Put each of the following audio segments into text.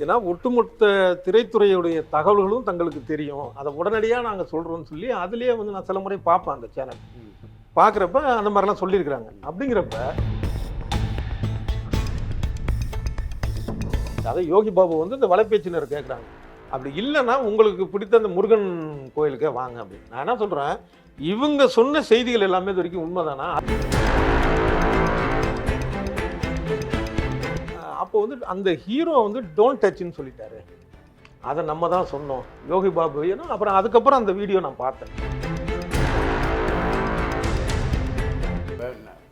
ஏன்னா ஒட்டுமொத்த திரைத்துறையுடைய தகவல்களும் தங்களுக்கு தெரியும். அதை உடனடியாக நாங்கள் சொல்கிறோம்னு சொல்லி அதுலேயே வந்து நான் சில முறை பார்ப்பேன் அந்த சேனல் பார்க்குறப்ப அந்த மாதிரிலாம் சொல்லியிருக்கிறாங்க. அப்படிங்கிறப்ப அதை யோகி பாபு வந்து இந்த வலைபேச்சினர் கேட்குறாங்க அப்படி இல்லைன்னா உங்களுக்கு பிடித்த அந்த முருகன் கோயிலுக்கே வாங்க அப்படின்னு. நான் என்ன சொல்கிறேன் இவங்க சொன்ன செய்திகள் எல்லாமே இது வரைக்கும் உண்மைதானா? அப்போ வந்து அந்த ஹீரோ வந்து டோன்ட் டச்னு சொல்லிட்டாரு. அதை நம்ம தான் சொன்னோம். யோகி பாபு ஏன்னா அப்புறம் அதுக்கப்புறம் அந்த வீடியோ நான் பார்த்தேன்.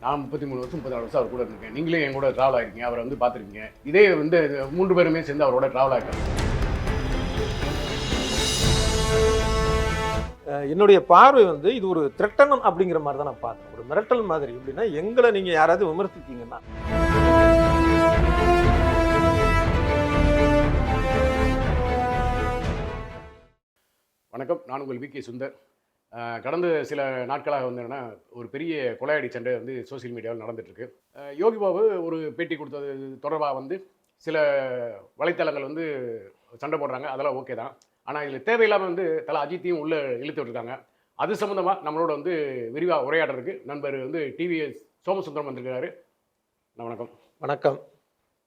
நான் முப்பத்தி மூணு வருஷம் முப்பத்தி நாலு வருஷம் அவர் கூட இருக்கேன் நீங்களே என் கூட ட்ராவல் ஆயிருக்கீங்க அவரை வந்து பார்த்துருக்கீங்க. இதே வந்து மூன்று பேருமே சேர்ந்து அவரோட ட்ராவல் ஆயிருக்காங்க. அஹ் என்னுடைய பார்வை வந்து இது ஒரு திரட்டனம் அப்படிங்கிற மாதிரி தான் நான் பார்த்தேன். ஒரு மிரட்டல் மாதிரி. எப்படின்னா எங்களை நீங்கள் யாராவது விமர்சித்தீங்கன்னா வணக்கம். நான் உங்கள் வி கே சுந்தர். கடந்த சில நாட்களாக வந்து என்னன்னா ஒரு பெரிய கொலையடி சண்டை வந்து சோஷியல் மீடியாவில் நடந்துட்டுருக்கு. யோகி பாபு ஒரு பேட்டி கொடுத்தது தொடர்பாக வந்து சில வலைத்தளங்கள் வந்து சண்டை போடுறாங்க. அதெல்லாம் ஓகே தான். ஆனால் இதில் தேவையில்லாமல் வந்து தலை அஜித்தையும் உள்ளே இழுத்து விட்டுருக்காங்க அது சம்மந்தமாக நம்மளோட வந்து விரிவாக உரையாடுறதுக்கு நண்பர் வந்து டிவிஎஸ் சோமசுந்தரம் வந்திருக்காரு அண்ணா, வணக்கம். வணக்கம்.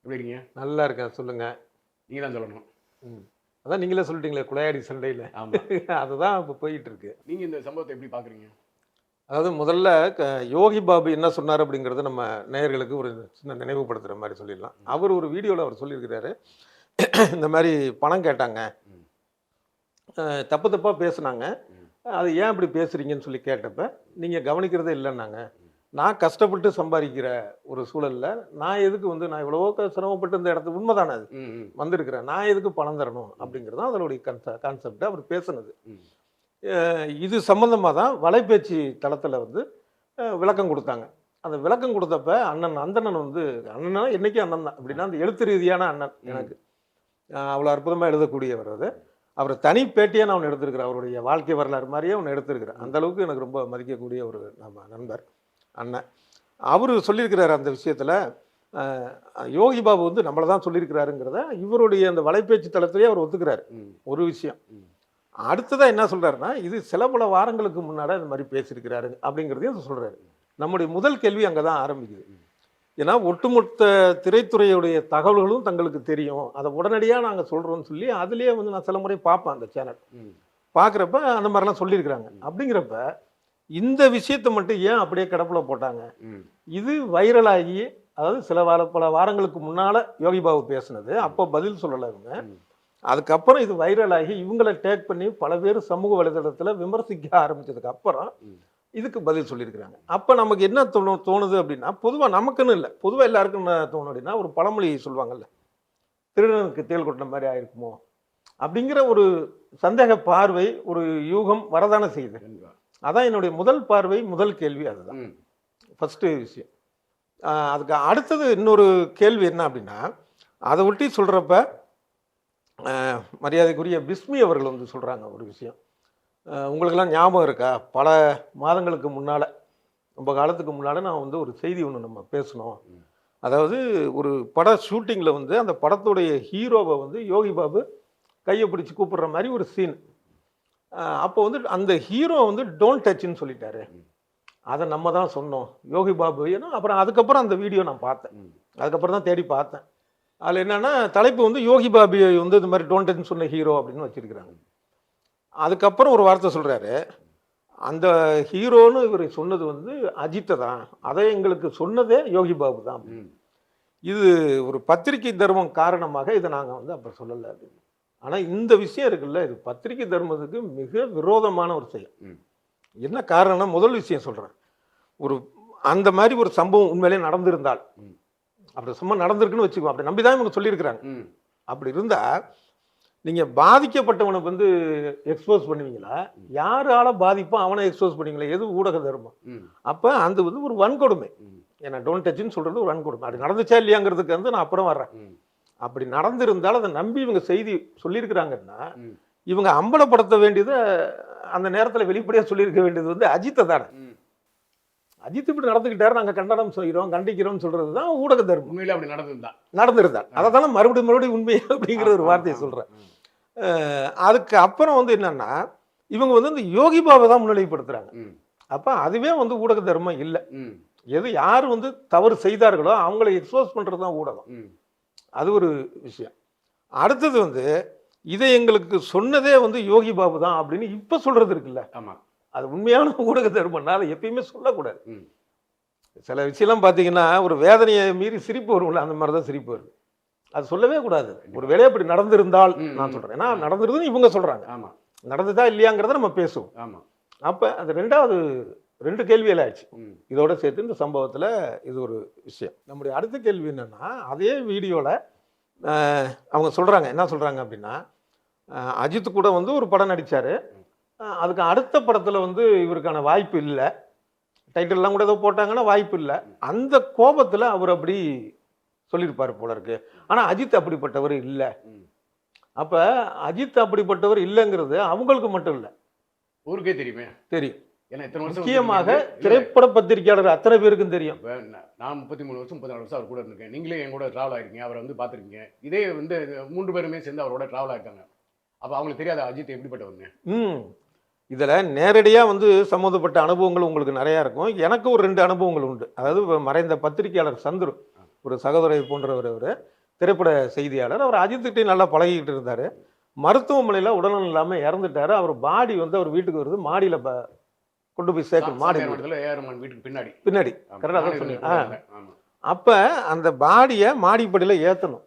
எப்படி இருக்கீங்க? நல்லா இருக்கேன். சொல்லுங்க. நீங்கள் தான் சொல்லணும். அதான் நீங்களே சொல்லிட்டீங்களே குளையாடி சண்டையில். அதுதான் இப்போ போயிட்டு இருக்கு நீங்கள் இந்த சம்பவத்தை எப்படி பார்க்குறீங்க அதாவது முதல்ல யோகி பாபு என்ன சொன்னார் அப்படிங்கிறத நம்ம நேயர்களுக்கு ஒரு சின்ன நினைவுபடுத்துகிற மாதிரி சொல்லிடலாம். அவர் ஒரு வீடியோவில் அவர் சொல்லியிருக்கிறாரு. இந்த மாதிரி பணம் கேட்டாங்க. தப்பு தப்பாக பேசுனாங்க. அது ஏன் இப்படி பேசுறீங்கன்னு சொல்லி கேட்டப்ப நீங்கள் கவனிக்கிறதே இல்லைன்னாங்க. நான் கஷ்டப்பட்டு சம்பாதிக்கிற ஒரு சூழல்ல நான் எதுக்கு வந்து நான் எவ்வளவோ க- சிரமப்பட்டு இந்த இடத்துக்கு உண்மைதானே அது? வந்திருக்கிறேன் நான் எதுக்கு பணம் தரணும் அப்படிங்கிறது தான் அதனுடைய கன்ச கான்செப்ட் அவர் பேசுனது. இது சம்பந்தமாக தான் வலைபேச்சு தளத்தில் வந்து விளக்கம் கொடுத்தாங்க. அந்த விளக்கம் கொடுத்தப்ப அண்ணன் அந்தணன் வந்து அண்ணனா என்னைக்கும் அண்ணன் தான்? அப்படின்னா அந்த எழுத்து ரீதியான அண்ணன். எனக்கு. அவ்வளோ அற்புதமாக எழுதக்கூடியவர் அது. அவர் தனி பேட்டியாக நான் அவனை எடுத்திருக்கிறேன். அவருடைய வாழ்க்கை வரலாறு மாதிரியே அவனை எடுத்திருக்கிறேன் அந்த அளவுக்கு எனக்கு ரொம்ப மதிக்கக்கூடிய ஒரு நம்ம நண்பர். அண்ணன். அவர் சொல்லியிருக்கிறார் அந்த விஷயத்தில் யோகி பாபு வந்து நம்மளை தான் சொல்லியிருக்கிறாருங்கிறத இவருடைய அந்த வலைபேச்சு தளத்திலேயே அவர் ஒத்துக்கிறார். ஒரு விஷயம். அடுத்ததாக என்ன சொல்றாருன்னா இது சில பல வாரங்களுக்கு முன்னாடி இந்த மாதிரி பேசியிருக்கிறாரு அப்படிங்கிறதையும் சொல்றாரு. நம்முடைய முதல் கேள்வி அங்கே தான் ஆரம்பிக்குது ஏன்னா ஒட்டுமொத்த திரைத்துறையுடைய தகவல்களும் தங்களுக்கு தெரியும். அதை உடனடியாக நாங்கள் சொல்கிறோம்னு சொல்லி அதுலேயே வந்து நான் சில முறை பார்ப்பேன் அந்த சேனல். பார்க்குறப்ப அந்த மாதிரிலாம் சொல்லியிருக்கிறாங்க. அப்படிங்கிறப்ப இந்த விஷயத்தை மட்டும் ஏன் அப்படியே கிடப்பில் போட்டாங்க? இது வைரலாகி அதாவது சில வார பல வாரங்களுக்கு முன்னால் யோகி பாபு பேசுனது. அப்போ பதில் சொல்லலை இவங்க. அதுக்கப்புறம் இது வைரலாகி இவங்களை டேக் பண்ணி பல பேர் சமூக வலைதளத்தில் விமர்சிக்க ஆரம்பிச்சதுக்கு அப்புறம். இதுக்கு பதில் சொல்லியிருக்கிறாங்க. அப்போ நமக்கு என்ன தோணும் தோணுது அப்படின்னா பொதுவாக நமக்குன்னு இல்லை. பொதுவாக எல்லாருக்கும் என்ன தோணும் அப்படின்னா ஒரு பழமொழி சொல்லுவாங்கல்ல திருடனுக்கு தேள் கொட்டின மாதிரி ஆயிருக்குமோ? அப்படிங்கிற ஒரு சந்தேக பார்வை ஒரு யூகம் வரதானே செய்யுது. அதான் என்னுடைய முதல் பார்வை முதல் கேள்வி அதுதான். ஃபஸ்ட்டு விஷயம். அதுக்கு அடுத்தது இன்னொரு கேள்வி என்ன அப்படின்னா அதை ஒட்டி சொல்கிறப்ப மரியாதைக்குரிய பிஸ்மி அவர்கள் வந்து சொல்கிறாங்க ஒரு விஷயம். உங்களுக்கெல்லாம் ஞாபகம் இருக்கா? பல மாதங்களுக்கு முன்னால் ரொம்ப காலத்துக்கு முன்னால் நான் வந்து ஒரு செய்தி ஒன்று நம்ம பேசணும். அதாவது ஒரு பட ஷூட்டிங்கில் வந்து அந்த படத்துடைய ஹீரோவை வந்து யோகி பாபு கையை பிடிச்சி கூப்பிடுற மாதிரி ஒரு சீன். அப்போ வந்து அந்த ஹீரோ வந்து டோன்ட் டச்னு சொல்லிட்டாரு. அதை நம்ம தான் சொன்னோம். யோகி பாபு ஏன்னா அப்புறம் அதுக்கப்புறம் அந்த வீடியோ நான் பார்த்தேன். அதுக்கப்புறம் தான் தேடி பார்த்தேன். அதில் என்னன்னா தலைப்பு வந்து யோகி பாபியை வந்து இந்த மாதிரி டோன்ட் டச்னு சொன்ன ஹீரோ அப்படின்னு வச்சிருக்கிறாங்க. அதுக்கப்புறம் ஒரு வார்த்தை சொல்கிறாரு அந்த ஹீரோன்னு இவர் சொன்னது வந்து அஜித்தை தான். அதை எங்களுக்கு சொன்னதே யோகி பாபு தான். இது ஒரு பத்திரிகை தர்மம் காரணமாக இதை நாங்கள் வந்து அப்போ சொல்லலை அப்படின்னு. ஆனால் இந்த விஷயம் இருக்குல்ல இது பத்திரிகை தர்மத்துக்கு மிக விரோதமான ஒரு செயல். என்ன காரணம்னா முதல் விஷயம் சொல்கிறேன் ஒரு அந்த மாதிரி ஒரு சம்பவம் உண்மையிலே நடந்திருந்தால். அப்படி சும்மா நடந்திருக்குன்னு வச்சுக்கோ அப்படி நம்பி தான் இவங்க சொல்லியிருக்கிறாங்க. அப்படி இருந்தால் நீங்கள் பாதிக்கப்பட்டவனை வந்து எக்ஸ்போஸ் பண்ணுவீங்களா? யாரால பாதிப்போ அவனை எக்ஸ்போஸ் பண்ணுவீங்களா எது ஊடக தர்மம்? அப்போ அந்த வந்து ஒரு வன்கொடுமை. ஏன்னா டோன்ட் டச்னு சொல்கிறது ஒரு வன்கொடுமை. அது நடந்துச்சா இல்லையாங்கிறதுக்கு வந்து நான் அப்புறம் வர்றேன். அப்படி நடந்திருந்தால் அதை நம்பி இவங்க செய்தி சொல்லியிருக்கிறாங்கன்னா. இவங்க அம்பலப்படுத்த வேண்டியதை அந்த நேரத்தில் வெளிப்படையாக சொல்லியிருக்க வேண்டியது வந்து அஜித்தை தானே. அஜித் இப்படி நடந்துக்கிட்டாரு நாங்க கண்டனம் செய்கிறோம் கண்டிக்கிறோம் சொல்றது தான் ஊடக தர்மம். உண்மையிலே அப்படி நடந்திருந்தா. நடந்திருந்தார் அதை தானே மறுபடியும் மறுபடியும் உண்மை அப்படிங்கிற ஒரு வார்த்தையை சொல்றேன். அஹ் அதுக்கு அப்புறம் வந்து என்னன்னா இவங்க வந்து இந்த யோகி பாபா தான் முன்னிலைப்படுத்துறாங்க. ம். அப்ப அதுவே வந்து ஊடக தர்மம் இல்லை. எது யார் வந்து தவறு செய்தார்களோ அவங்கள எக்ஸ்போஸ் பண்றது தான் ஊடகம் அது ஒரு விஷயம். அடுத்தது வந்து இதை எங்களுக்கு சொன்னதே வந்து யோகி பாபு தான் அப்படின்னு இப்ப சொல்றது இருக்குல்ல. ஆமா. அது உண்மையான ஊடக தர்மம்னா அதை எப்பயுமே சொல்லக்கூடாது. சில விஷயம்லாம் பார்த்தீங்கன்னா ஒரு வேதனையை மீறி சிரிப்பு வரும்ல அந்த மாதிரி தான் சிரிப்பு வருது. அது சொல்லவே கூடாது. ஒரு வேலையை அப்படி நடந்திருந்தால் நான் ம். சொல்றேன். ஏன்னா நடந்திருதுன்னு இவங்க சொல்றாங்க. ஆமா. நடந்ததா இல்லையாங்கிறத நம்ம பேசுவோம். ஆமா. அப்ப அது ரெண்டாவது ரெண்டு கேள்விகள் ஆயிடுச்சு. ம். இதோட சேர்த்து இந்த சம்பவத்துல இது ஒரு விஷயம். நம்முடைய அடுத்த கேள்வி என்னன்னா அதே வீடியோல அஹ், அவங்க சொல்றாங்க என்ன சொல்றாங்க அப்படின்னா அஜித் கூட வந்து ஒரு படம் நடிச்சாரு. அஹ், அதுக்கு அடுத்த படத்துல வந்து இவருக்கான வாய்ப்பு இல்லை. டைட்டில்லாம் கூட ஏதோ போட்டாங்கன்னா வாய்ப்பு இல்லை. அந்த கோபத்துல அவர் அப்படி சொல்லியிருப்பாரு போல இருக்கு. ஆனா அஜித் அப்படிப்பட்டவர் இல்லை. அப்ப அஜித் அப்படிப்பட்டவர் இல்லைங்கிறது அவங்களுக்கு மட்டும் இல்லை. ஊருக்கே தெரியுமே. தெரியும். முக்கியமாக திரைப்பட பத்திரிகையாளர் அத்தனை பேருக்கும் தெரியும். நான் முப்பத்தி மூணு வருஷம் முப்பத்தி நாலு வருஷம் அவர் கூட இருந்திருக்கேன். நீங்களே என் கூட ட்ராவல் ஆயிருக்கீங்க அவரை வந்து பார்த்துருக்கீங்க. இதே வந்து மூன்று பேருமே சேர்ந்து அவரோட ட்ராவல் ஆயிருக்காங்க. அப்போ அவங்களுக்கு தெரியாத அஜித் எப்படிப்பட்டவங்க ம். இதில் நேரடியாக வந்து சம்மந்தப்பட்ட அனுபவங்கள் உங்களுக்கு நிறையா இருக்கும். எனக்கு ஒரு ரெண்டு அனுபவங்கள் உண்டு. அதாவது மறைந்த பத்திரிகையாளர் சந்துரு ஒரு சகோதரை போன்றவர் அவர் திரைப்பட செய்தியாளர். அவர் அஜித்துக்கிட்டே நல்லா பழகிக்கிட்டு இருந்தார். மருத்துவமனையில் உடல்நலம் இல்லாமல் இறந்துட்டாரு. அவர் பாடி வந்து அவர் வீட்டுக்கு வருது. மாடியில் கொண்டு போய் சேர்க்கணும் மாடி வீட்டுக்கு பின்னாடி பின்னாடி ஆமா. கரெக்டா நானும் சொன்னீங்க. இருந்தேன், ஆ. இருந்தேன். ஆமா அப்போ அந்த பாடியை மாடிப்படியில் ஏற்றணும்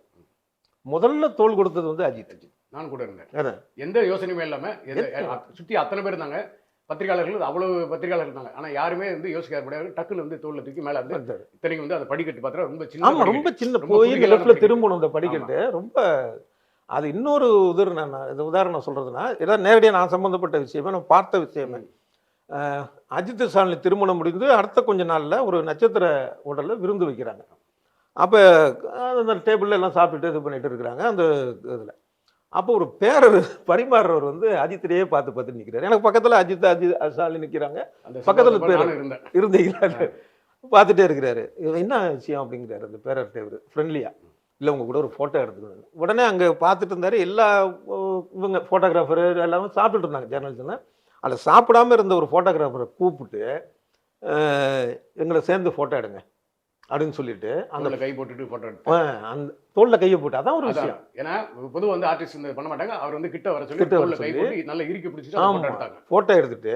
முதல்ல தோல் கொடுத்தது வந்து அஜித் நான் கூட இருந்தேன். எந்த யோசனையுமே இல்லாம எந்த சுத்தி அத்தனை பேர் இருந்தாங்க பத்திரிகையாளர்கள் அவ்வளவு பத்திரிகையாளர் இருந்தாங்க ஆனா யாருமே வந்து யோசிக்காத முடியாது டக்குன்னு வந்து தோல்ல தூக்கி மேல வந்து. இத்தனைக்கு வந்து அந்த படிக்கட்டு பார்த்தா ரொம்ப சின்ன ரொம்ப. சின்ன போய் லெஃப்ட்ல. திரும்பணும் இந்த படிக்கட்டு ரொம்ப அது இன்னொரு உதாரணம் நான் இந்த உதாரணம் சொல்றதுன்னா ஏதாவது நேரடியாக நான் சம்பந்தப்பட்ட விஷயமே நான் பார்த்த விஷயமே அஜித் சாலினி திருமணம் முடிந்து அடுத்த கொஞ்ச நாள்ல ஒரு நட்சத்திர ஹோட்டல்ல விருந்து வைக்கிறாங்க. அப்போ அந்த டேபிள்ல எல்லாம் சாப்பிட்டுட்டு இது பண்ணிட்டு இருக்கிறாங்க. அந்த இதில். அப்போ ஒரு பேரர் பரிமாறுறவர் வந்து அஜித்திலேயே பார்த்து பார்த்து நிற்கிறாரு எனக்கு பக்கத்தில் அஜித் அஜித் சாலினி நிற்கிறாங்க பக்கத்துல பேரு. இருந்தீங்களா? பார்த்துட்டே இருக்கிறாரு. இது என்ன விஷயம் அப்படிங்கிறாரு அந்த பேரர்கிட்ட இவர். ஃப்ரெண்ட்லியாக இல்லை உங்க கூட ஒரு ஃபோட்டோ எடுத்துக்கணும் உடனே அங்கே பார்த்துட்டு இருந்தாரு. எல்லா இவங்க ஃபோட்டோகிராஃபரு எல்லாமே சாப்பிட்டுட்டு இருந்தாங்க ஜேர்னலிஸ்ட்னா அதில் சாப்பிடாம இருந்த ஒரு ஃபோட்டோகிராஃபரை கூப்பிட்டு எங்களை சேர்ந்து ஃபோட்டோ எடுங்க அப்படின்னு சொல்லிட்டு அந்த கை போட்டுட்டு போட்டோ அந்த தோளில் கையை போட்டு அதான் ஒரு. விஷயம். ஏன்னா பொதுவா வந்து ஆர்டிஸ்ட் பண்ண மாட்டாங்க. அவர் வந்து கிட்ட வர சொல்லி கிட்ட வர கை. போட்டு நல்லா இறுக்கி பிடிச்சிட்டு எடுத்தாங்க. ஃபோட்டோ எடுத்துட்டு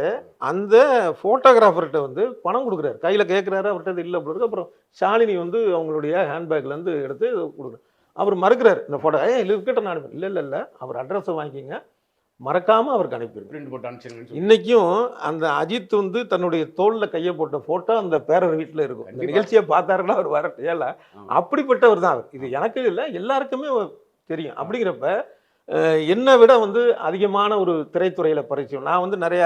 அந்த ஃபோட்டோகிராஃபர்கிட்ட வந்து பணம் கொடுக்குறாரு. கையில் கேட்குறாரு அவர்கிட்ட இல்லை அப்படி இருக்கு அப்புறம் ஷாலினி வந்து அவங்களுடைய ஹேண்ட்பேக்லேருந்து எடுத்து கொடுக்குறாரு. அவர் மறுக்கிறாரு இந்த ஃபோட்டோ ஏ இருக்கட்டும் நான் இல்லை இல்லை இல்லை. அவர் அட்ரஸை வாங்கிக்கிங்க. மறக்காமல் அவருக்கு அனுப்பிடுங்க. பிரிண்ட் போட்டு இன்னைக்கும் அந்த அஜித் வந்து தன்னுடைய தோல்ல கையை போட்ட ஃபோட்டோ அந்த பேரர் வீட்டில் இருக்கும். இந்த. நிகழ்ச்சியை பார்த்தாருன்னா அவர் வர ஏல. அப்படிப்பட்டவர் தான் அவர். இது எனக்கு இல்லை எல்லாருக்குமே தெரியும். அப்படிங்கிறப்ப என்னை விட வந்து அதிகமான ஒரு திரைத்துறையில் பரிச்சயம். நான் வந்து நிறைய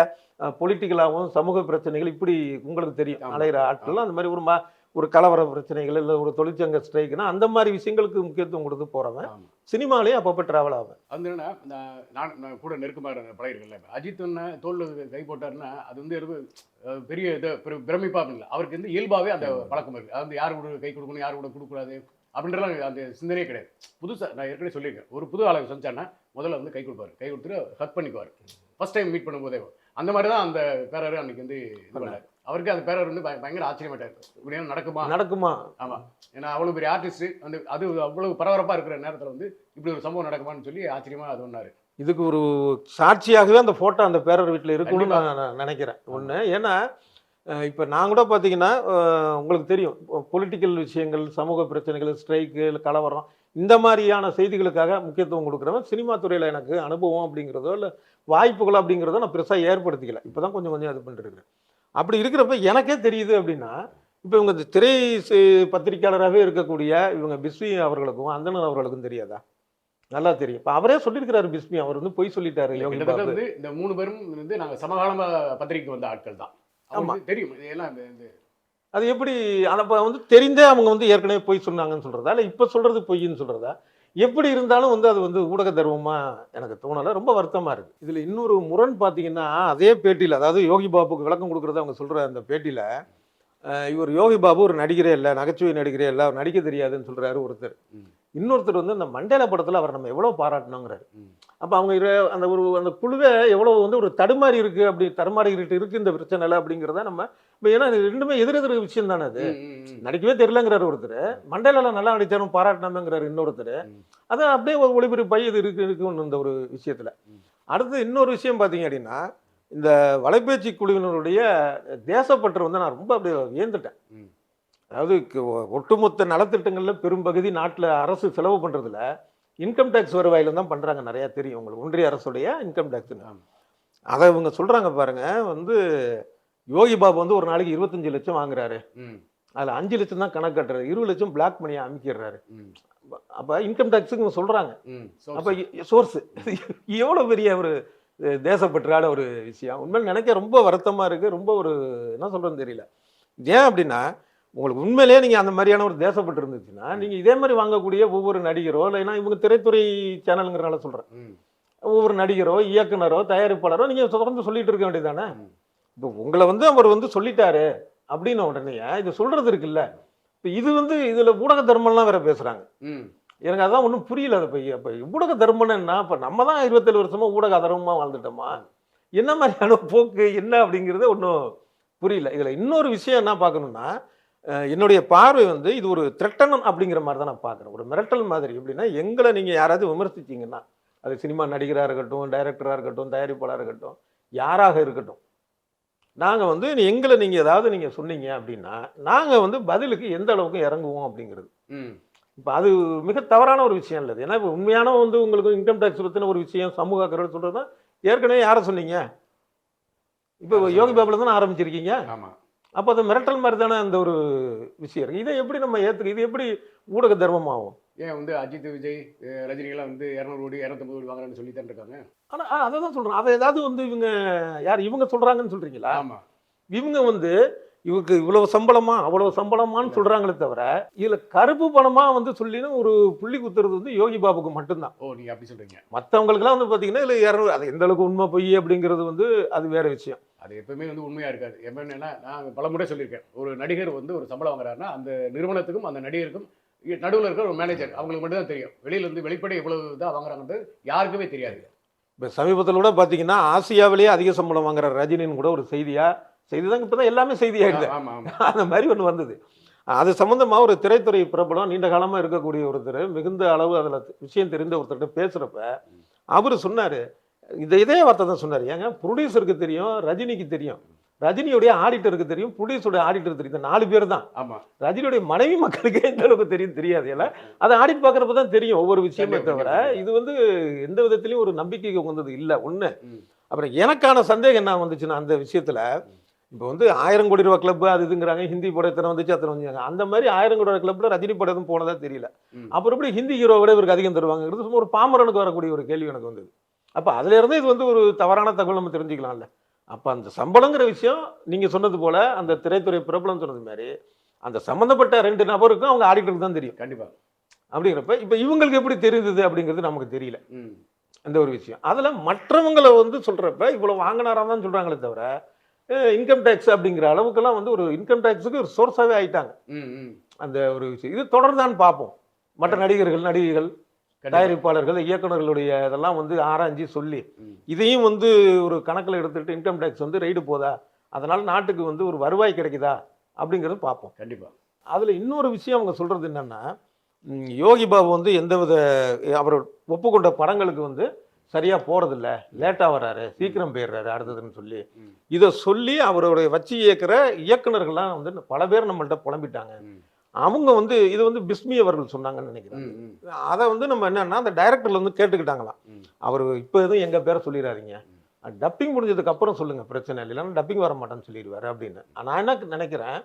பொலிட்டிக்கலாகவும் சமூக பிரச்சனைகள் இப்படி உங்களுக்கு தெரியும். அலைகிற ஆட்கள்லாம் அந்த மாதிரி ஒரு மா ஒரு கலவர பிரச்சனைகள் இல்லை ஒரு தொழிற்சங்க ஸ்ட்ரைக்குனா அந்த மாதிரி விஷயங்களுக்கு முக்கியத்துவம் கொடுத்து போகிறவன். சினிமாலேயே அப்பப்போ ட்ராவல் ஆவேன். அது என்னன்னா நான் நான் கூட நெருக்கமாக பழகிருக்கல அஜித் என்ன தோல்ல கை போட்டாருன்னா அது வந்து பெரிய இது பெரு- பிரமிப்பா இல்லை. அவருக்கு வந்து இயல்பாவே அந்த பழக்கம் இருக்கு. அது வந்து யார் கூட கை கொடுக்கணும் யார் கூட கொடுக்கூடாது அப்படின்றலாம் அந்த சிந்தனையே கிடையாது. புதுசா நான் ஏற்கனவே சொல்லியிருக்கேன். ஒரு புது ஆளை சந்திச்சான்னா முதல்ல வந்து கை கொடுப்பாரு. கை கொடுத்துட்டு ஹக் பண்ணிக்குவார். ஃபர்ஸ்ட் டைம் மீட் பண்ணும்போதே அந்த மாதிரி தான் அந்த பேரர் அன்னைக்கு வந்து இது பண்ணார். அவருக்கு அந்த பேரர் வந்து பய- பயங்கர ஆச்சரியமாட்டார் இப்படியும் நடக்குமா? நடக்குமா? ஆமா. ஏன்னா அவ்வளவு பெரிய ஆர்டிஸ்ட் அந்த அது அவ்வளவு பரபரப்பா இருக்கிற நேரத்துல வந்து இப்படி ஒரு சம்பவம் நடக்குமான்னு சொல்லி ஆச்சரியமா அது ஒன்னாரு இதுக்கு ஒரு சாட்சியாகவே அந்த ஃபோட்டோ அந்த பேரர் வீட்டில் இருக்கும்னு. நான் நான் நினைக்கிறேன். ஒன்று ஏன்னா இப்போ நான் கூட பார்த்தீங்கன்னா உங்களுக்கு தெரியும் பொலிட்டிக்கல் விஷயங்கள் சமூக பிரச்சனைகள் ஸ்ட்ரைக்கு கலவரம் இந்த மாதிரியான செய்திகளுக்காக முக்கியத்துவம் கொடுக்குறவன் சினிமா துறையில் எனக்கு அனுபவம் அப்படிங்கிறதோ இல்லை வாய்ப்புகளோ அப்படிங்கிறதோ நான் பெருசாக ஏற்படுத்திக்கல. இப்போ தான் கொஞ்சம் கொஞ்சம் இது பண்ணிருக்கேன் அப்படி இருக்கிறப்ப எனக்கே தெரியுது அப்படின்னா இப்போ இவங்க திரை பத்திரிக்கையாளராகவே இருக்கக்கூடிய இவங்க பிஸ்வி அவர்களுக்கும் அந்தணன் அவர்களுக்கும் தெரியாதா? நல்லா தெரியும். இப்போ அவரே சொல்லியிருக்கிறாரு பிஸ்மி அவர் வந்து பொய் சொல்லிட்டாரு வந்து இந்த மூணு பேரும் வந்து நாங்க சமகாலமா பத்திரிகைக்கு வந்த ஆட்கள் தான். அவங்களுக்கு தெரியும் அது எப்படி அப்போ வந்து தெரிந்தே அவங்க வந்து ஏற்கனவே பொய் சொன்னாங்கன்னு சொல்றதா? இல்லை இப்போ சொல்றது பொய்ன்னு சொல்றதா? எப்படி இருந்தாலும் வந்து அது வந்து ஊடக தர்மமா எனக்கு தோணலை ரொம்ப வருத்தமா இருக்கு இதுல இன்னொரு முரண் பார்த்தீங்கன்னா அதே பேட்டியில் அதாவது யோகி பாபுக்கு விளக்கம் கொடுக்குறத அவங்க சொல்ற அந்த பேட்டியில இவர் யோகி பாபு ஒரு நடிகரே இல்லை நகைச்சுவை நடிகரே இல்லை அவர் நடிக்க தெரியாதுன்னு சொல்றாரு ஒருத்தர். இன்னொருத்தர் வந்து அந்த மண்டேலா படத்துல அவர் நம்ம எவ்வளவு பாராட்டணுங்கிறாரு ம். அப்ப அவங்க அந்த ஒரு அந்த குழுவே எவ்வளவு வந்து ஒரு தடுமாறி இருக்கு அப்படி தடுமாறிக்கிட்டு இருக்கு இந்த பிரச்சனைல அப்படிங்கிறத நம்ம இப்போ ஏன்னா ரெண்டுமே எதிரெதிர் விஷயம் தானே அது. நடிக்கவே தெரியலங்கிறாரு ஒருத்தர் மண்டேலால நல்லா நடிச்சாலும் பாராட்டணுங்கிறாரு இன்னொருத்தர் ம். அது அப்படியே ஒரு ஒளிபரப்பை இது இருக்கு இருக்குன்னு இந்த ஒரு விஷயத்துல. அடுத்து இன்னொரு விஷயம் பார்த்தீங்க அப்படின்னா இந்த வலைபேச்சு குழுவினருடைய தேசப்பற்று வந்து நான் ரொம்ப அப்படியே வியந்துட்டேன். அதாவது ஒட்டுமொத்த நலத்திட்டங்கள்ல பெரும்பகுதி நாட்டுல அரசு செலவு பண்றதுல இன்கம் டேக்ஸ் வருவாயில தான் பண்றாங்க நிறைய தெரியும் உங்களுக்கு ஒன்றிய அரசுடைய இன்கம் டேக்ஸ். அதை இவங்க சொல்றாங்க பாருங்க வந்து யோகி பாபு வந்து ஒரு நாளைக்கு இருபத்தஞ்சு லட்சம் வாங்குறாரு. அதுல அஞ்சு லட்சம் தான் கணக்கு கட்டுறாரு. இருபது லட்சம் பிளாக் பண்ணியை அமைக்கிறாரு அப்ப இன்கம் டேக்ஸுக்கு. So, அப்ப சோர்ஸ் எவ்வளவு பெரிய ஒரு தேசப்பற்றான ஒரு விஷயம். உண்மையில நினைக்க ரொம்ப வருத்தமா இருக்கு. ரொம்ப ஒரு என்ன சொல்றதுன்னு தெரியல. ஏன் அப்படின்னா உங்களுக்கு உண்மையிலேயே நீங்க அந்த மாதிரியான ஒரு தேசப்பற்று இருந்துச்சுன்னா நீங்க இதே மாதிரி வாங்கக்கூடிய ஒவ்வொரு நடிகரோ இல்லைன்னா இவங்க திரைத்துறை சேனலுங்கிறனால சொல்றேன். ம், ஒவ்வொரு நடிகரோ இயக்குனரோ தயாரிப்பாளரோ நீங்க தொடர்ந்து சொல்லிட்டு இருக்க வேண்டியதானே. இப்போ உங்களை வந்து அவர் வந்து சொல்லிட்டாரு அப்படின்ன உடனே இது சொல்றது இருக்குல்ல இப்போ இது வந்து இதுல ஊடக தர்மம்லாம் வேற பேசுறாங்க. எனக்கு அதான் ஒன்றும் புரியல அதை பையன் இப்போ ஊடக தர்மம்னா இப்போ நம்ம தான் இருபத்தேழு வருஷமா ஊடக அதர்மமாக வாழ்ந்துட்டோமா? என்ன மாதிரியான போக்கு என்ன அப்படிங்கிறது ஒன்றும் புரியல. இதில் இன்னொரு விஷயம் என்ன பார்க்கணும்னா என்னுடைய பார்வை வந்து இது ஒரு திரட்டனம் அப்படிங்கிற மாதிரி தான் நான் பார்க்குறேன். ஒரு மிரட்டல் மாதிரி. எப்படின்னா எங்களை நீங்கள் யாராவது விமர்சிச்சீங்கன்னா அது சினிமா நடிகராக இருக்கட்டும் டைரக்டராக இருக்கட்டும் தயாரிப்பாளராக இருக்கட்டும் யாராக இருக்கட்டும் நாங்கள் வந்து எங்களை நீங்கள் ஏதாவது நீங்கள் சொன்னீங்க அப்படின்னா நாங்கள் வந்து பதிலுக்கு எந்த அளவுக்கு இறங்குவோம் அப்படிங்கிறது. இப்போ அது மிக தவறான ஒரு விஷயம் இல்லை ஏன்னா இப்போ உண்மையான வந்து உங்களுக்கு இன்கம் டேக்ஸ் பற்றின ஒரு விஷயம் சமூக அக்கறை சொல்கிறது தான் ஏற்கனவே யாரை சொன்னீங்க? இப்போ யோகி பாபுல தானே ஆரம்பிச்சிருக்கீங்க? ஆமா. அப்போ அது மிரட்டல் மாதிரி தானே அந்த ஒரு விஷயம் இருக்கு. இதை எப்படி நம்ம ஏற்றுக்க இது எப்படி ஊடக தர்மமாகும்? ஏன் வந்து அஜித் விஜய் அஹ், ரஜினி எல்லாம் வந்து இரநூறு கோடி இரநூத்தம்பது கோடி வாங்குறான்னு சொல்லி தான் இருக்காங்க ஆனால் அதை தான் சொல்கிறேன் அதை ஏதாவது வந்து இவங்க யார் இவங்க சொல்கிறாங்கன்னு சொல்கிறீங்களா ஆமா. இவங்க வந்து இவருக்கு இவ்வளவு சம்பளமா அவ்வளவு சம்பளமான்னு சொல்றாங்களே தவிர இதுல கருப்பு பணமா வந்து சொல்லின்னு ஒரு புள்ளி குத்துறது வந்து யோகி பாபுக்கு மட்டும்தான். ஓ நீங்க அப்படி சொல்றீங்க. மற்றவங்களுக்குலாம் வந்து பார்த்தீங்கன்னா இல்லை இரநூறு அது எந்த அளவுக்கு உண்மை பொய் அப்படிங்கிறது வந்து அது வேற விஷயம். அது எப்பவுமே வந்து உண்மையா இருக்காது. எப்படின்னா நான் பல முறை சொல்லியிருக்கேன். ஒரு நடிகர் வந்து ஒரு சம்பளம் வாங்குறாருன்னா அந்த நிறுவனத்துக்கும் அந்த நடிகருக்கும் நடுவில் இருக்கிற ஒரு மேனேஜர் அவங்களுக்கு மட்டும் தான் தெரியும். வெளியில இருந்து வெளிப்படை எவ்வளவு தான் வாங்குறாங்கன்றது யாருக்குமே தெரியாது. இப்போ சமீபத்தில் கூட பார்த்தீங்கன்னா ஆசியாவிலேயே அதிக சம்பளம் வாங்குற ரஜினின்னு கூட ஒரு செய்தியா செய்தி தான் இப்போ தான் எல்லாமே செய்தி ஆயிடுது ஆமா ஆமா. அந்த மாதிரி ஒன்று வந்தது. அது சம்மந்தமாக ஒரு திரைத்துறை பிரபலம் நீண்ட காலமாக இருக்கக்கூடிய ஒருத்தர் மிகுந்த அளவு அதில் விஷயம் தெரிந்த ஒருத்தர்கிட்ட பேசுகிறப்ப அவர் சொன்னார் இந்த இதே வார்த்தை தான் சொன்னார். ஏங்க ப்ரொடியூசருக்கு தெரியும் ரஜினிக்கு தெரியும். ரஜினியுடைய ஆடிட்டருக்கு தெரியும் ப்ரொடியூசருடைய ஆடிட்டர் தெரியும். இந்த நாலு பேர் தான். ஆமா. ரஜினியுடைய மனைவி மக்களுக்கே எந்த அளவுக்கு தெரியும் தெரியாது. இல்லை அதை ஆடிட் பார்க்குறப்ப தான் தெரியும் ஒவ்வொரு விஷயமே தவிர. இது வந்து எந்த விதத்திலையும் ஒரு நம்பிக்கைக்கு உகந்தது இல்லை ஒன்று. அப்புறம் எனக்கான சந்தேகம் என்ன வந்துச்சுன்னா அந்த விஷயத்துல இப்போ வந்து ஆயிரம் கோடி ரூபா கிளப் அது இதுங்கிறாங்க ஹிந்தி படம் எத்தனை வந்துச்சு அத்தனை வந்துச்சாங்க அந்த மாதிரி ஆயிரம் கோடி ரூபா கிளப்ல ரஜினி படம் எதுவும் போனதா தெரியல. அப்புறம் எப்படி ஹிந்தி ஹீரோ விட இவருக்கு அதிகம் தருவாங்கிறது சும்மா ஒரு பாமரனுக்கு வரக்கூடிய ஒரு கேள்வி எனக்கு வந்தது. அப்போ அதுல இருந்து இது வந்து ஒரு தவறான தகவல் நம்ம தெரிஞ்சுக்கலாம்ல. அப்போ அந்த சம்பளங்கிற விஷயம் நீங்க சொன்னது போல அந்த திரைத்துறை பிரபலம் சொன்னது மாதிரி அந்த சம்பந்தப்பட்ட ரெண்டு நபருக்கும் அவங்க ஆடிட்டருக்கு தான் தெரியும். கண்டிப்பா. அப்படிங்கிறப்ப இப்போ இவங்களுக்கு எப்படி தெரியுது அப்படிங்கிறது நமக்கு தெரியல. அந்த ஒரு விஷயம். அதில் மற்றவங்களை வந்து சொல்கிறப்ப இவ்வளோ வாங்கினாராம் தான் சொல்கிறாங்களே தவிர இன்கம் டேக்ஸ் அப்படிங்கிற அளவுக்கெல்லாம் வந்து ஒரு இன்கம் டேக்ஸுக்கு ஒரு சோர்ஸாகவே ஆயிட்டாங்க. ம் அந்த ஒரு விஷயம். இது தொடர்தான் பார்ப்போம். மற்ற நடிகர்கள் நடிகைகள். தயாரிப்பாளர்கள் இயக்குனர்களுடைய இதெல்லாம் வந்து ஆராய்ஞ்சு சொல்லி. இதையும் வந்து ஒரு கணக்கில் எடுத்துட்டு இன்கம் டேக்ஸ் வந்து ரைடு போதா? அதனால நாட்டுக்கு வந்து ஒரு வருவாய் கிடைக்குதா? அப்படிங்கிறது பார்ப்போம். கண்டிப்பா. அதில் இன்னொரு விஷயம் அவங்க சொல்கிறது என்னன்னா யோகி பாபு வந்து எந்தவித அவர் ஒப்புக்கொண்ட படங்களுக்கு வந்து சரியாக போகிறதில்ல லேட்டாக வர்றாரு சீக்கிரம் போயிடுறாரு அடுத்ததுன்னு சொல்லி. இதை சொல்லி அவருடைய வச்சு இயக்குற இயக்குனர்கள்லாம் வந்து பல பேர் நம்மள்ட்ட புலம்பிட்டாங்க. அவங்க வந்து இது வந்து பிஸ்மி அவர்கள் சொன்னாங்கன்னு நினைக்கிறேன். அதை வந்து நம்ம என்னன்னா அந்த டைரக்டர்ல வந்து கேட்டுக்கிட்டாங்களாம். அவர் இப்போ எதுவும் எங்கள் பேரை சொல்லிடாதீங்க டப்பிங் முடிஞ்சதுக்கு அப்புறம் சொல்லுங்க பிரச்சனை இல்லை. இல்லைன்னா டப்பிங் வர மாட்டேன்னு சொல்லிடுவாரு அப்படின்னு. நான் என்ன நினைக்கிறேன்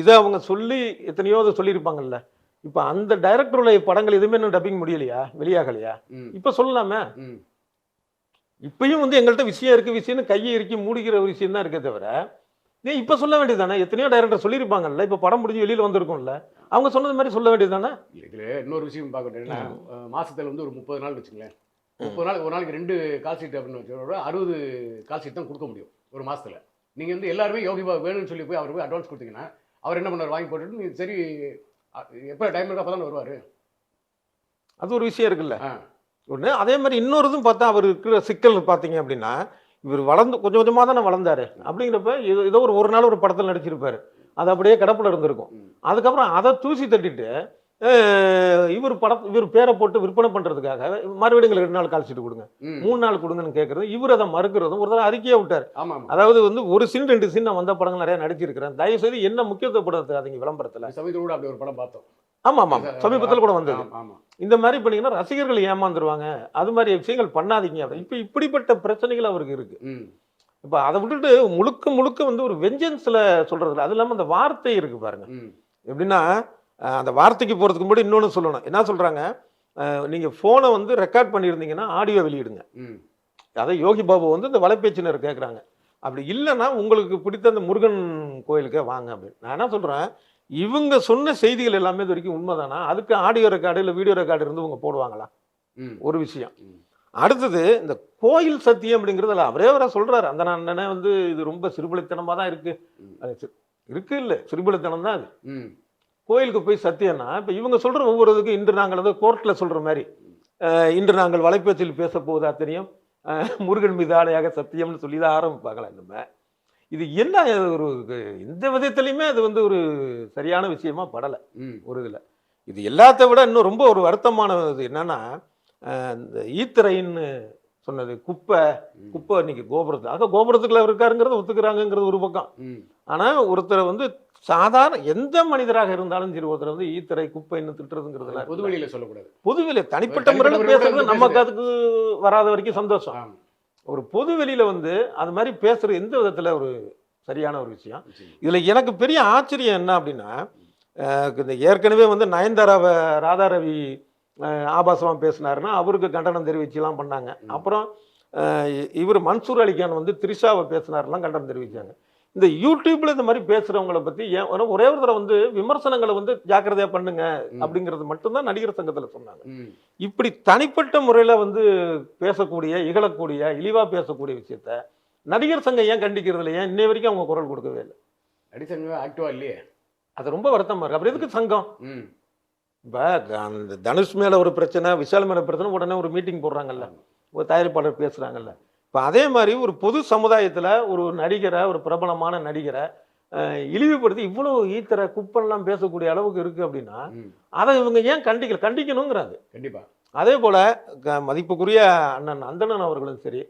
இதை அவங்க சொல்லி எத்தனையோ இதை சொல்லியிருப்பாங்கல்ல. இப்போ அந்த டைரக்டருடைய படங்கள் எதுவுமே இன்னும் டப்பிங் முடியலையா? வெளியாகலையா? இப்போ சொல்லலாமே. இப்பயும் வந்து எங்கள்கிட்ட விஷயம் இருக்கு விஷயம்னு கையை இறுக்கி மூடிக்கிற ஒரு விஷயம் தான் இருக்கே தவிர ஏன் இப்போ சொல்ல வேண்டியதானே எத்தனையோ டைரக்டர் சொல்லியிருப்பாங்கல்ல இப்போ படம் முடிஞ்சு வெளியில் வந்திருக்கும்ல. அவங்க சொன்னது மாதிரி சொல்ல வேண்டியதானே இதுல இன்னொரு விஷயம் பார்க்கணும். மாசத்துல வந்து ஒரு முப்பது நாள் வச்சுங்களேன். முப்பது நாள் ஒரு நாளைக்கு ரெண்டு கால் ஷீட் அப்படின்னு வச்சோட அறுபது கால் ஷீட் தான் கொடுக்க முடியும் ஒரு மாசத்துல. நீங்க வந்து எல்லாருமே யோகி பாபு வேணும்னு சொல்லி போய் அவர் போய் அட்வான்ஸ் கொடுத்தீங்கன்னா அவர் என்ன பண்ணார் வாங்கி போட்டுட்டு நீ சரி எப்போ டைம் இருக்கோ அப்போ தானே வருவார்? அது ஒரு விஷயம் இருக்குல்ல. ஒன்று அதே மாதிரி இன்னொரு இதுவும் பார்த்தா அவர் இருக்கிற சிக்கல் பார்த்தீங்க அப்படின்னா இவர் வளர்ந்து கொஞ்சம் கொஞ்சமாக தானே வளர்ந்தாரு. அப்படிங்கிறப்ப ஏதோ ஏதோ ஒரு ஒரு நாள் ஒரு படத்தில் நடிச்சிருப்பாரு. அது அப்படியே கிடப்பில் இருந்திருக்கும். அதுக்கப்புறம் அதை தூசி தட்டிட்டு இவர் படம் இவர் பேரை போட்டு விற்பனை பண்ணுறதுக்காக மறுபடியும் ரெண்டு நாள் கால்ஷீட் கொடுங்க. மூணு நாள் கொடுங்கன்னு கேட்குறது இவர் அதை மறுக்கிறதும் ஒரு தடவை அறிக்கையை விட்டார். ஆமாம் ஆமாம். அதாவது வந்து ஒரு சீன் ரெண்டு சீன் நான் வந்த படங்கள் நிறைய நடிச்சிருக்கிறேன். தயவு செய்து என்ன முக்கியத்துவப்படுத்தாதீங்க விளம்பரத்தில். சமயத்தோடு கூட அப்படி ஒரு படம் பார்த்தோம். ஆமாம் ஆமாம். சமீபத்தில் கூட வந்தது. ஆமா, ஆமா இந்த மாதிரி பண்ணீங்கன்னா ரசிகர்கள் ஏமாந்துருவாங்க. அது மாதிரி விஷயங்கள் பண்ணாதீங்க. இப்போ இப்படிப்பட்ட பிரச்சனைகள் அவருக்கு இருக்கு. ம். இப்போ அதை விட்டுட்டு முழுக்க முழுக்க வந்து ஒரு வெஞ்சன்ஸில் சொல்றதுல அது இல்லாமல் அந்த வார்த்தை இருக்கு பாருங்க. எப்படின்னா அந்த வார்த்தைக்கு போகிறதுக்கு முன்னாடி இன்னொன்று சொல்லணும். என்ன சொல்றாங்க? அஹ், நீங்க ஃபோனை வந்து ரெக்கார்ட் பண்ணியிருந்தீங்கன்னா ஆடியோ வெளியிடுங்க. அதை யோகி பாபு வந்து இந்த வலைபேச்சினர் கேட்குறாங்க அப்படி இல்லைன்னா உங்களுக்கு பிடித்த அந்த முருகன் கோயிலுக்கே வாங்க அப்படின்னு. நான் என்ன சொல்கிறேன் இவங்க சொன்ன செய்திகள் எல்லாமே இது வரைக்கும் உண்மைதானா? அதுக்கு ஆடியோ ரெக்கார்டு இல்லை வீடியோ ரெக்கார்டு இருந்து இவங்க போடுவாங்களா? ஒரு விஷயம். அடுத்தது இந்த கோயில் சத்தியம் அப்படிங்கிறதுல அவரே வர சொல்றாரு. அந்த அண்ணனே வந்து இது ரொம்ப சிறுபலித்தனமாக தான் இருக்கு. ம். அது இருக்கு இல்லை சிறுபலித்தனம் தான் அது. கோயிலுக்கு போய் சத்தியம்னா இப்போ இவங்க சொல்ற ஒவ்வொரு இதுக்கும் இன்று நாங்கள் வந்து கோர்ட்டில் சொல்ற மாதிரி. இன்று நாங்கள் வலைபேச்சில் பேச போவதா தெரியும் முருகன் மீது ஆணையாக சத்தியம்னு சொல்லி தான் ஆரம்பிப்பாங்களா நம்ம இது என்ன ஒரு எந்த விதத்துலையுமே அது வந்து ஒரு சரியான விஷயமா படலை. ஒரு இதில். இது எல்லாத்த விட இன்னும் ரொம்ப ஒரு வருத்தமானது என்னன்னா இந்த ஈத்திரைன்னு சொன்னது குப்பை. குப்பை இன்னைக்கு கோபுரத்து ஆக கோபுரத்துக்குள்ள இருக்காருங்கிறத ஒத்துக்கிறாங்கங்கிறது ஒரு பக்கம். ஆனால் ஒருத்தரை வந்து சாதாரண எந்த மனிதராக இருந்தாலும் சரி ஒருத்தர் வந்து ஈத்திரை குப்பைன்னு திட்டுறதுங்கிறதுல பொது வெளியில சொல்லக்கூடாது. பொதுவெளி தனிப்பட்ட முறையில் பேசுறது நமக்கு அதுக்கு வராத வரைக்கும் சந்தோஷம். ஒரு பொது வெளியில வந்து அது மாதிரி பேசுறது எந்த விதத்துல ஒரு சரியான ஒரு விஷயம். இதுல எனக்கு பெரிய ஆச்சரியம் என்ன அப்படின்னா இந்த ஏற்கனவே வந்து நயன்தாராவை ராதாரவி அஹ், ஆபாசமா பேசினாருன்னா அவருக்கு கண்டனம் தெரிவிச்சுலாம் பண்ணாங்க. அப்புறம் இவர் மன்சூர் அலிகான் வந்து த்ரிஷாவை பேசினாருலாம் கண்டனம் தெரிவிச்சாங்க இந்த யூடியூப்ல இந்த மாதிரி பேசுறவங்கள பத்தி ஏன் ஒரே ஒரு தடவை வந்து விமர்சனங்களை வந்து ஜாக்கிரதையா பண்ணுங்க. அப்படிங்கிறது மட்டும்தான் நடிகர் சங்கத்துல சொன்னாங்க. இப்படி தனிப்பட்ட முறையில வந்து பேசக்கூடிய இகழக்கூடிய இழிவா பேசக்கூடிய விஷயத்த நடிகர் சங்கம் ஏன் கண்டிக்கிறது இல்லை? ஏன் இன்னை வரைக்கும் அவங்க குரல் கொடுக்கவே இல்லை? நடிசங்க ஆக்டிவா இல்லையே? அது ரொம்ப வருத்தமா இருக்கு. அப்புறம் எதுக்கு சங்கம்? இப்போ அந்த தனுஷ் மேல ஒரு பிரச்சனை விஷால் மேல பிரச்சனை உடனே ஒரு மீட்டிங் போடுறாங்கல்ல. ஒரு தயாரிப்பாளர் பேசுறாங்கல்ல. இப்போ அதே மாதிரி ஒரு பொது சமுதாயத்துல ஒரு நடிகரை ஒரு பிரபலமான நடிகரை இழிவுபடுத்தி இவ்வளவு ஈத்தர குப்பெல்லாம் பேசக்கூடிய அளவுக்கு இருக்கு அப்படின்னா அதை இவங்க ஏன் கண்டிக்கல கண்டிக்கணுங்கிறாங்க கண்டிப்பா. அதே போல க- மதிப்புக்குரிய அண்ணன் அந்தணன் அவர்களும் சரி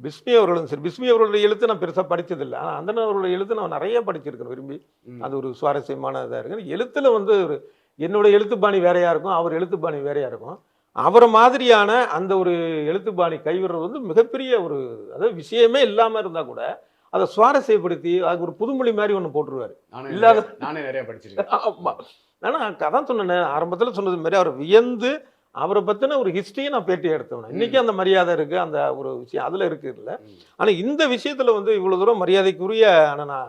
பிஸ்மி அவர்களும் சரி பிஸ்மி அவர்களுடைய எழுத்து நான் பெருசாக படிச்சதில்லை. ஆனால் அந்தணன் அவர்களுடைய எழுத்து நான் நிறைய படிச்சிருக்கேன் விரும்பி. அது ஒரு சுவாரஸ்யமான இதாக இருக்கு எழுத்துல வந்து ஒரு என்னோட எழுத்துப்பாணி வேறையா இருக்கும் அவர் எழுத்துப்பாணி வேறையா இருக்கும். அவரை மாதிரியான அந்த ஒரு எழுத்துப்பாணி கைவிடுறது வந்து மிகப்பெரிய ஒரு அதாவது விஷயமே இல்லாமல் இருந்தால் கூட அதை சுவாரஸ்யப்படுத்தி அதுக்கு ஒரு புதுமொழி மாதிரி ஒன்று போட்டுருவாரு. நானே இல்லாத- நானே நிறைய படிச்சிருக்கேன். ஆமா. ஆனால் அதான் சொன்னேன் ஆரம்பத்தில் சொன்னது மாதிரி அவர் வியந்து அவரை பற்றின ஒரு ஹிஸ்டரியை நான் பேட்டி எடுத்தவனேன் இன்னைக்கு அந்த மரியாதை இருக்கு அந்த ஒரு விஷயம் அதில் இருக்கு இல்லை. ம். ஆனால் இந்த விஷயத்தில் வந்து இவ்வளோ தூரம் மரியாதைக்குரிய அண்ணனா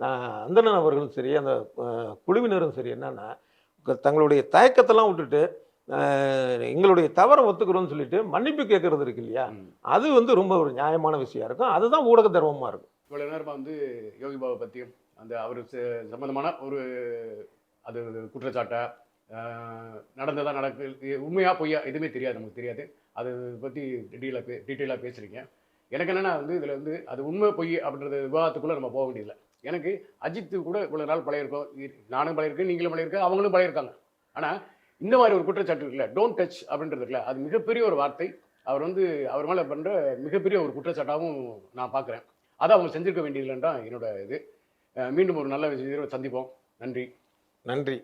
ஆஹ், அந்தணன் அவர்களும் சரி அந்த குழுவினரும் சரி என்னன்னா தங்களுடைய தயக்கத்தெல்லாம் விட்டுட்டு எங்களுடைய தவறை ஒத்துக்கிறோம்னு சொல்லிட்டு மன்னிப்பு கேட்கறது இருக்கு இல்லையா. அது வந்து ரொம்ப ஒரு நியாயமான விஷயம் இருக்கும். அதுதான் ஊடக தர்மமாக இருக்கும். இவ்வளவு நேரமா வந்து யோகி பாபா பத்தியும் அந்த அவர் சம்பந்தமான ஒரு அது குற்றச்சாட்டா ஆஹ், நடந்ததா நடக்கு உண்மையா பொய்யா எதுவுமே தெரியாது நமக்கு தெரியாது. அது பத்தி டீட்டெயிலாக பே டீட்டெயிலாக பேசுறீங்க. எனக்கு என்னன்னா வந்து இதுல வந்து அது உண்மை பொய் அப்படின்றது விவாதத்துக்குள்ள நம்ம போக வேண்டியதில்லை. எனக்கு அஜித்து கூட இவ்வளவு நாள் பழையிருக்கோம் நானும் பழையிருக்கேன் நீங்களும் பழையிருக்க அவங்களும் பழையிருக்காங்க ஆனா இந்த மாதிரி ஒரு குற்றச்சாட்டு இருக்குல்ல டோன்ட் டச் அப்படின்றது இருக்குல்ல அது மிகப்பெரிய ஒரு வார்த்தை. அவர் வந்து அவர் மேலே பண்ணுற மிகப்பெரிய ஒரு குற்றச்சாட்டாகவும் நான் பார்க்குறேன் அதை அவங்க செஞ்சிருக்க வேண்டியதில்லைன்னு என்னோட இது. மீண்டும் ஒரு நல்ல விஷயம் சந்திப்போம். நன்றி. நன்றி.